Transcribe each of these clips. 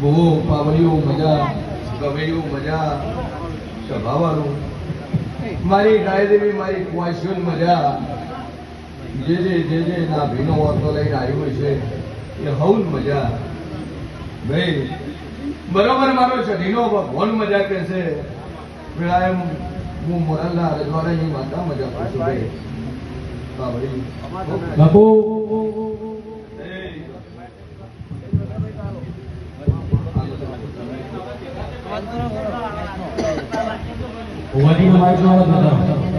બહુ પાવડિયું મજા ગવેડિયું મજા સ્વભાવવાળું મારી ગાયદેવી મારી કુવાસીઓની મજા. જે જે જે જે ના ભીનો ઓરતો લઈને આવ્યો છે એ હવું મજા. ભાઈ બરોબર મારો સઢીનો ભગવાન મજા કે છે? પેલા એમ હું મોરલના રજવાડાની માતા મજા પાછું ભાઈ. પાવડિયું هو دي ما عايز يقعد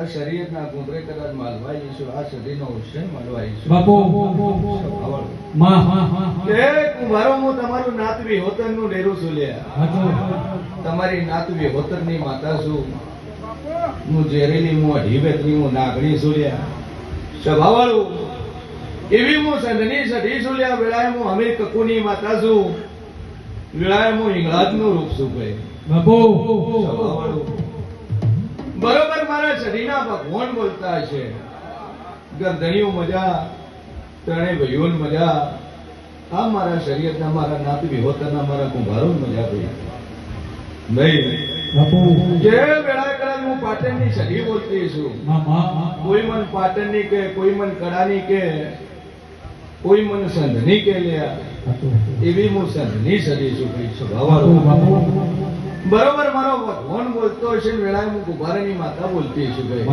આ શરીરના ગુંદરે કદાચ માલવાઈ જઈશું આ શરીરનો હુસેન માલવાઈ જઈશું. બાપુ. કે કુંભારો હું તમારું નાતવી હોતરનું ડેરું છું લે. તમારી નાતવી હોતરની માતા છું. હું ઝેરેલી હું અઢીબેતની હું નાગણી છું લે સ્વભાવાળું એવી હું સંધની સધી છું લે વેળાએ હું અમીર કકુની માતા છું. વેળાએ હું હિંગળાજનું રૂપ છું ભાઈ. બાપુ. સ્વભાવવાળું. બરોબર મારા ભગવાન બોલતા છે ગરધણીઓ મજા ત્રણે ભાઈઓ મજા. આ મારા શરીરના મારા નાત વિહોતરના મારા કુંભારો મજા ભાઈ નહીં. જે વેળા કદાચ હું પાટણની સદી બોલતી છું કોઈ મન પાટણની કે કોઈ મન કડાની કે કોઈ મન સંધની કે લ્યા એવી હું સંધની સદી છું ભાઈ બાપુ. બરોબર મારો ભગવાન બોલતો હશે ને વેળાએ હું કુંભારાની માતા બોલતી છું ભાઈ.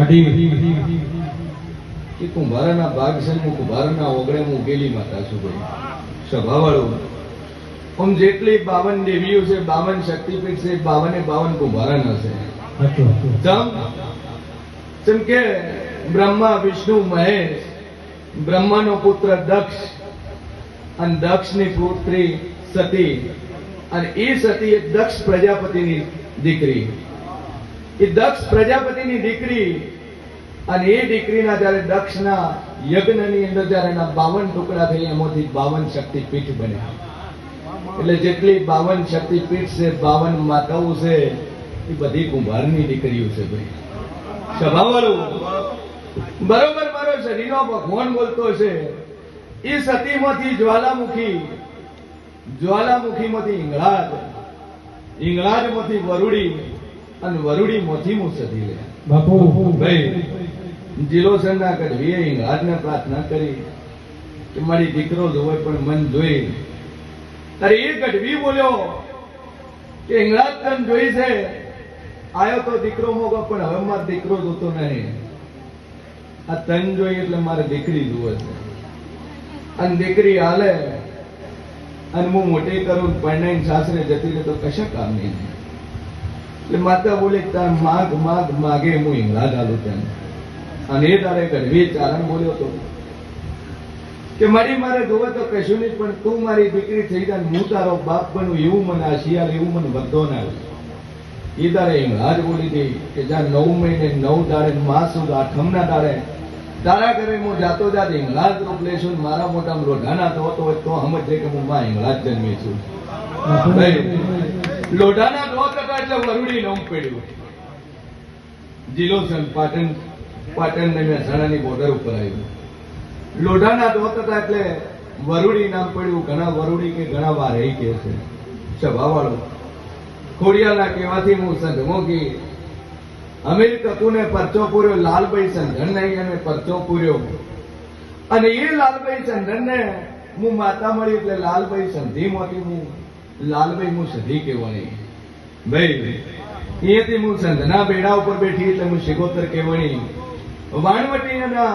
કે કુંભારાના ભાગ છે હું કુંભારાના ઓગળે હું ઉગેલી માતા છું ભાઈ. સ્વભાવવાળું આમ જેટલી બાવન દેવીઓ છે બાવન શક્તિપીઠ છે બાવને બાવન કુંભારાના છે. જેમ કે બ્રહ્મા વિષ્ણુ મહેશ બ્રહ્માનો પુત્ર દક્ષ અને દક્ષની પુત્રી સતી. અને એ સતી એ દક્ષ પ્રજાપતિની દીકરી. એ દક્ષ પ્રજાપતિની દીકરી અને એ દીકરીના જ્યારે દક્ષના યજ્ઞની અંદર જ્યારે એના બાવન ટુકડા થઈ એમાંથી બાવન શક્તિપીઠ બન્યા. એટલે જેટલી બાવન શક્તિપીઠ છે, બાવન માતાઓ છે, એ બધી કુંભારની દીકરીઓ છે ભાઈ. સ્વભાવવાળું બરોબર, મારો શરીરનો ભગવાન બોલતો છે. એ સતીમાંથી જ્વાલામુખી જ્વાલામુખીમાંથી ઈંગળાજ. માંથી વરુડી. અને વરુડી મોથી મુસદી લે. બાપુ. ભાઈ જીલોસરના ગઢવીએ ઈંગળાજને પ્રાર્થના કરી કે મારી દીકરો જોવે પણ મન જોઈ. તારે એ ગઢવી બોલ્યો કે ઈંગળાજ તન જોઈ છે. આયો તો દીકરો મોગો પણ હવે મારો દીકરો જોતો નહીં. આ તન જોઈ એટલે મારે દીકરી જુએ છે. અને દીકરી હાલે. અને હું મોટી કરું પરણાઈને સાસરે જતી રહે તો કશા કામ નહીં એટલે માતા બોલે, તાર માગ માગ, માગે, હું હિંગળા ગાલું તેને અને એ તારે ગઢવી ચારણ બોલ્યો તો, કે મારી મારે જોવે તો કશું નહીં, પણ તું મારી દીકરી થઈ જાય હું તારો બાપ બનું, એવું મને આ શિયાળ, એવું મને બધો ના. એ તારે હિંગળા જ બોલી દઈ કે જ્યાં નવ મહિને નવ દાડે માસ સુદ આઠમના દાડે તારા ઘરે હું જાતો જાત હિંગલાજ રૂપ લેશું ને મારા મોટામાં રોઢાના તો હતો તો સમજે કે હું માં હિંગલાજ જન્મી છું. લોઢાના દો ટકા એટલે વરુડી નોમ પડ્યું. જિલ્લો પાટણ પાટણ ને મહેસાણાની બોર્ડર ઉપર આવ્યું. લોઢાના દો ટકા એટલે વરુડી નામ પડ્યું. ઘણા વરુડી કે ઘણા વાર એ કે છે. સભાવાળો ખોડિયાના કહેવાથી હું સંધમો કી અમીર કપૂરને પરચો પૂર્યો? લાલભાઈ સંધન નહીં અને પરચો પૂર્યો. અને એ લાલભાઈ ચંદનને હું માતા મળી એટલે લાલભાઈ સંધિમાંથી હું. લાલભાઈ હું સધી કહેવાની ભાઈ, અહીંયાથી હું સંધના બેડા ઉપર બેઠી એટલે હું શિગોતર કહેવાની વાણવટીના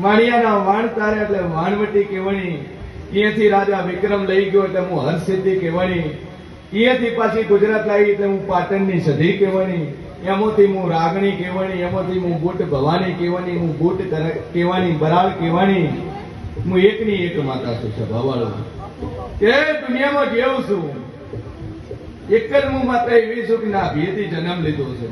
વાણિયાના વાણ તારે એટલે વાણવટી કહેવાની અહીંયાથી રાજા વિક્રમ લઈ ગયો એટલે હું હરસિદ્ધિ કહેવાની અહીંયાથી પાછી ગુજરાત લાવી એટલે હું પાટણની સધી કહેવાની એમાંથી હું રાગણી કહેવાની, એમાંથી હું બુટ ભવાની કહેવાની, હું કર- કહેવાની બરાળ કહેવાની. હું એકની એક માતા છું ભવાળો કે દુનિયામાં જેવું છું? એક જ હું માત્ર એવી છું કે ના ભીથી જન્મ લીધો છે.